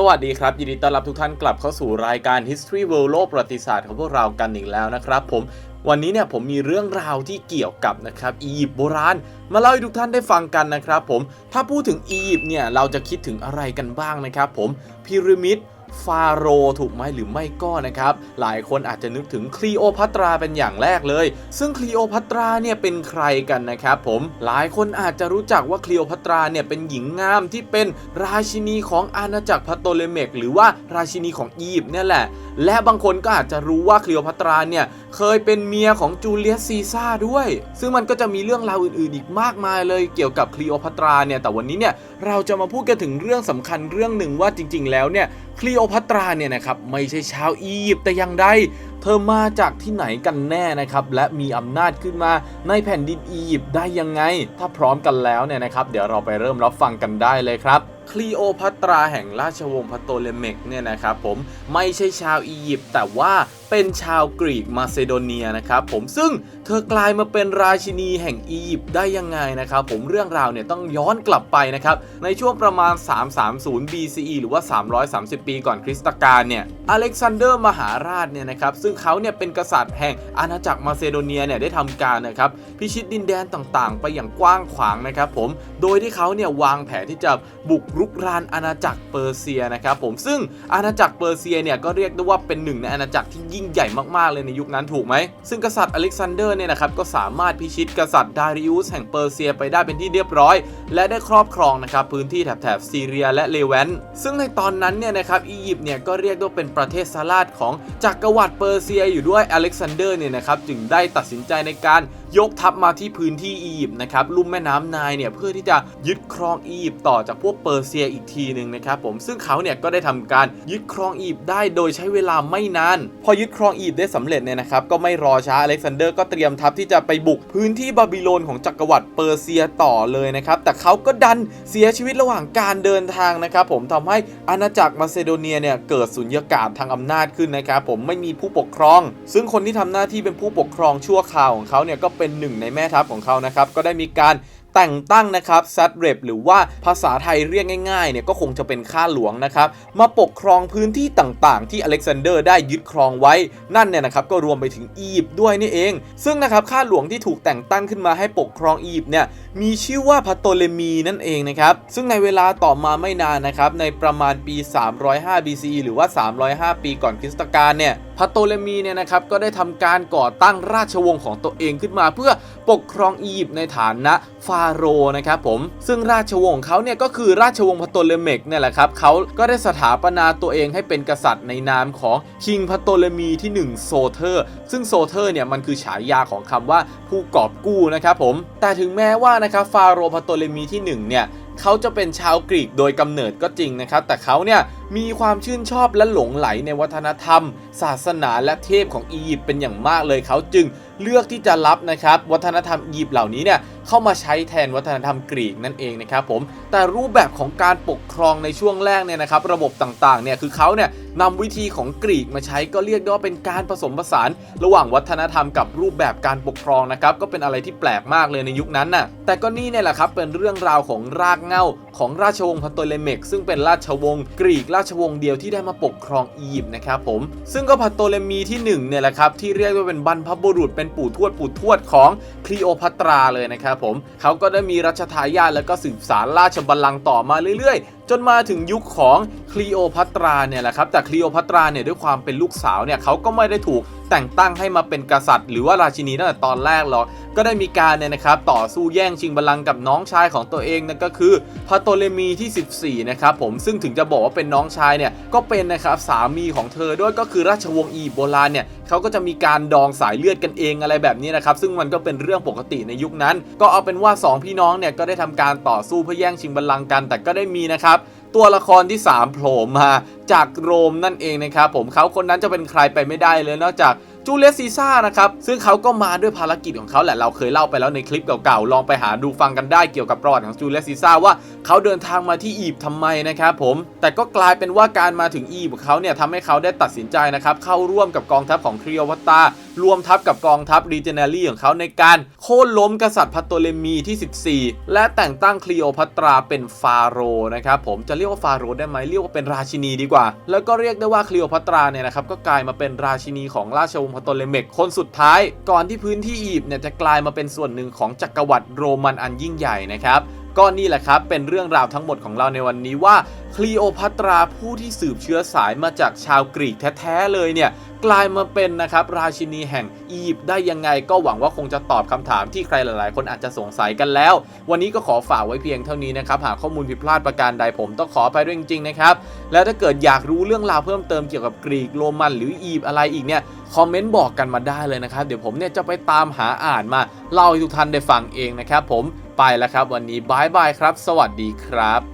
สวัสดีครับ ยินดีต้อนรับทุกท่านกลับเข้าสู่รายการ History World โลกประวัติศาสตร์ของพวกเรากันอีกแล้วนะครับ ผมวันนี้เนี่ยผมมีเรื่องราวที่เกี่ยวกับนะครับอียิปต์โบราณ มาเล่าให้ทุกท่านได้ฟังกันนะครับ ผมถ้าพูดถึงอียิปต์เนี่ยเราจะคิดถึงอะไรกันบ้างนะครับ ผมพีระมิด ฟาโรถูกไหมหรือไม่ก็นะครับ หลายคนอาจจะนึกถึงคลีโอพัตราเป็นอย่างแรกเลย ซึ่งคลีโอพัตราเนี่ยเป็นใครกันนะครับผมหลายคนอาจจะรู้จักว่าคลีโอพัตราเนี่ยเป็นหญิงงามที่เป็นราชินีของอาณาจักรพาโตเลเมกหรือว่าราชินีของอียิปต์เนี่ยแหละ และบางคนก็อาจจะรู้ว่าคลีโอพัตราเนี่ยเคยเป็นเมียของจูเลียสซีซ่าด้วย ซึ่งมันก็จะมีเรื่องราวอื่นๆอีกมากมายเลยเกี่ยวกับคลีโอพัตราเนี่ยแต่วันนี้เนี่ยเราจะมาพูดกันถึงเรื่องสำคัญเรื่องหนึ่งว่าจริง ๆ แล้วเนี่ยคลีโโอพัตราเนี่ยนะครับไม่ใช่ชาวอียิปต์แต่อย่างใด เธอมาจากที่ไหนกันแน่นะครับและมีอำนาจขึ้นมาในแผ่นดินอียิปต์ได้ยังไง ถ้าพร้อมกันแล้วเนี่ยนะครับ เดี๋ยวเราไปเริ่มรับฟังกันได้เลยครับ คลีโอพัตราแห่งราชวงศ์พโตเลเมกเนี่ยนะครับผมไม่ใช่ชาวอียิปต์แต่ว่าเป็นชาวกรีกมาซิโดเนียนะครับผมซึ่งเธอกลายมาเป็นราชินีแห่งอียิปต์ได้ยังไงนะครับผมเรื่องราวเนี่ยต้องย้อนกลับไปนะครับในช่วงประมาณ 330 BCE หรือว่า 330 ปีก่อนคริสตกาลเนี่ยอเล็กซานเดอร์มหาราชเนี่ยนะครับซึ่งเขาเนี่ยเป็นกษัตริย์แห่งอาณาจักรมาซิโดเนียเนี่ยได้ทำการนะครับพิชิตดินแดนต่างๆ ไปอย่างกว้างขวางนะครับผมโดยที่เขาเนี่ยวางแผนที่จะบุกรุกรานอาณาจักรเปอร์เซียนะครับผมซึ่งอาณาจักรเปอร์เซียเนี่ยก็เรียกได้ว่าเป็นหนึ่งในอาณาจักรที่ยิ่งใหญ่มากๆเลยในยุคนั้นถูกไหม ซึ่งกษัตริย์อเล็กซานเดอร์เนี่ยนะครับก็สามารถพิชิตกษัตริย์ดาริอุสแห่งเปอร์เซียไปได้เป็นที่เรียบร้อย และได้ครอบครองนะครับพื้นที่แถบๆซีเรียและเลแวนซึ่งในตอนนั้นเนี่ยนะครับอียิปต์เนี่ยก็เรียกว่าเป็นประเทศสลาดของจักรวรรดิเปอร์เซียอยู่ด้วยอเล็กซานเดอร์เนี่ยนะครับจึงได้ตัดสินใจในการ ยกทัพมาที่พื้นที่อียิปต์นะครับลุ่มแม่น้ำไนายเนี่ยเพื่อที่จะยึดครองอียิปต์ต่อจากพวกเปอร์เซียอีกทีหนึ่งนะครับผมซึ่งเขาเนี่ยก็ได้ทำการยึดครองอียิปต์ได้โดยใช้เวลาไม่นาน พอยึดครองอียิปต์ได้สำเร็จเนี่ยนะครับก็ไม่รอช้าอเล็กซานเดอร์ก็เตรียมทัพที่จะไปบุกพื้นที่บาบิโลนของจักรวรรดิเปอร์เซียต่อเลยนะครับแต่เขาก็ดันเสียชีวิตระหว่างการเดินทางนะครับผมทำให้อาณาจักรมาซิโดเนียเนี่ยเกิดสุญญากาศทางอำนาจขึ้นนะครับผมไม่มีผู้ปกครอง ซึ่งคนที่ทำหน้าที่เป็นผู้ปกครองชั่วคราวของเขาเนี่ยก็เป็นหนึ่งในแม่ทัพของเขานะครับ ก็ได้มีการแต่งตั้งนะครับซัดเรบหรือว่าภาษาไทยเรียกง่ายๆเนี่ยก็คงจะเป็นข้าหลวงนะครับมาปกครองพื้นที่ต่างๆ ที่อเล็กซานเดอร์ได้ยึดครองไว้นั่นเนี่ยนะครับก็รวมไปถึงอียิปต์ด้วยนี่เอง ซึ่งนะครับข้าหลวงที่ถูกแต่งตั้งขึ้นมาให้ปกครองอียิปต์เนี่ยมีชื่อว่าพาโตเลมีนั่นเองนะครับซึ่งในเวลาต่อมาไม่นานนะครับในประมาณปี 305 BCE หรือว่า 305 ปีก่อนคริสตกาลเนี่ย พาโตเลมีเนี่ยนะครับก็ได้ทำการก่อตั้งราชวงศ์ของตัวเองขึ้นมา เพื่อปกครองอียิปต์ในฐานะฟาโรห์นะครับผมซึ่งราชวงศ์ของเขาเนี่ยก็คือราชวงศ์พาโตเลเมกเนี่ยแหละครับเขาก็ได้สถาปนาตัวเองให้เป็นกษัตริย์ในนามของคิงพาโตเลมีที่ 1 โซเทอร์ ซึ่งโซเทอร์เนี่ยมันคือฉายาของคำว่าผู้กอบกู้นะครับผมแต่ถึงแม้ว่านะครับฟาโรห์พาโตเลมีที่1เนี่ยเขาจะเป็นชาวกรีกโดยกำเนิดก็จริงนะครับแต่เขาเนี่ย มีความชื่นชอบและหลงไหลในวัฒนธรรม ศาสนาและเทพของอียิปต์เป็นอย่างมากเลยเขาจึงเลือกที่จะรับนะครับวัฒนธรรมอียิปต์เหล่านี้เนี่ยเข้ามาใช้แทนวัฒนธรรมกรีกนั่นเองนะครับผมแต่รูปแบบของการปกครองในช่วงแรกเนี่ยนะครับระบบต่างๆเนี่ยคือเขาเนี่ยนำวิธีของกรีกมาใช้ก็เรียกได้ว่าเป็นการผสมผสานระหว่างวัฒนธรรมกับรูปแบบการปกครองนะครับก็เป็นอะไรที่แปลกมากเลยในยุคนั้นน่ะแต่ก็นี่เนี่ยแหละครับเป็นเรื่องราวของรากเหง้าของราชวงศ์พาโตเลเมกซึ่งเป็นราชวงศ์กรีกราชวงศ์เดียวที่ได้มาปกครองอียิปต์นะครับผม ซึ่งก็พาโตเลมีที่หนึ่งเนี่ยแหละครับที่เรียกว่าเป็นบรรพบุรุษเป็นปู่ทวดปู่ทวดของคลีโอพัตราเลยนะครับผมเขาก็ได้มีรัชทายาทแล้วก็สืบสารราชบัลลังก์ต่อมาเรื่อยๆ จนมาถึงยุคของคลีโอพัตราเนี่ยแหละครับแต่คลีโอพัตราเนี่ยด้วยความเป็นลูกสาวเนี่ยเขาก็ไม่ได้ถูกแต่งตั้งให้มาเป็นกษัตริย์ หรือว่าราชินีตั้งแต่ตอนแรกหรอกก็ได้มีการเนี่ยนะครับต่อสู้แย่งชิงบัลลังก์กับน้องชายของตัวเองนั่นก็คือพาโตเลมีที่ 14 นะครับผมซึ่งถึงจะบอกว่าเป็นน้องชายเนี่ยก็เป็นนะครับสามีของเธอด้วยก็คือราชวงศ์อีโบราณเนี่ย เขาก็จะมีการดองสายเลือดกันเองอะไรแบบนี้นะครับ ซึ่งมันก็เป็นเรื่องปกติในยุคนั้น ก็เอาเป็นว่า 2 พี่น้องเนี่ยก็ได้ทำการต่อสู้เพื่อแย่งชิงบัลลังก์กัน แต่ก็ได้มีนะครับตัวละครที่ 3 โผล่มาจากโรมนั่นเองนะครับผมเขาคนนั้นจะเป็นใครไปไม่ได้เลยนอกจาก จูเลียสซีซ่านะครับซึ่งเขาก็มาด้วยภารกิจของเขาแหละเราเคยเล่าไปแล้วในคลิปเก่าๆลองไปหาดูฟังกันได้เกี่ยวกับประวัติของจูเลียสซีซ่าว่าเขาเดินทางมาที่อียิปต์ทำไมนะครับผมแต่ก็กลายเป็นว่าการมาถึงอียิปต์ของเขาเนี่ยทำให้เขาได้ตัดสินใจนะครับเข้าร่วมกับกองทัพของคลีโอพัตตา รวมทัพกับกองทัพรีเจเนรีของเขาในการโค่นล้มกษัตริย์พัตโตเลมีที่ 14 และแต่งตั้งคลีโอพัตราเป็นฟาโรห์นะครับผมจะเรียกว่าฟาโรห์ได้ไหมเรียกว่าเป็นราชินีดีกว่า แล้วก็เรียกได้ว่าคลีโอพัตราเนี่ยนะครับก็กลายมาเป็นราชินีของราชวงศ์พัตโตเลเมกคนสุดท้าย ก่อนที่พื้นที่อียิปต์เนี่ยจะกลายมาเป็นส่วนหนึ่งของจักรวรรดิโรมันอันยิ่งใหญ่นะครับ ก็นี่แหละครับ เป็นเรื่องราวทั้งหมดของเราในวันนี้ว่าคลีโอพัตราผู้ที่สืบเชื้อสายมาจากชาวกรีกแท้ๆเลยเนี่ยกลายมาเป็นนะครับราชินีแห่งอียิปต์ได้ยังไงก็หวังว่าคงจะตอบคำถามที่ใครหลาย ๆ คนอาจจะสงสัยกันแล้ว วันนี้ก็ขอฝากไว้เพียงเท่านี้นะครับ หากข้อมูลผิดพลาดประการใดผมต้องขออภัยด้วยจริง ๆ นะครับ แล้วถ้าเกิดอยากรู้เรื่องราวเพิ่มเติมเกี่ยวกับกรีกโรมันหรืออียิปต์อะไรอีกเนี่ยคอมเมนต์บอกกันมาได้เลยนะครับ เดี๋ยวผมเนี่ยจะไปตามหาอ่านมาเล่าให้ทุกท่านได้ฟังเองนะครับผม ไปแล้วครับ วันนี้บายบายครับ สวัสดีครับ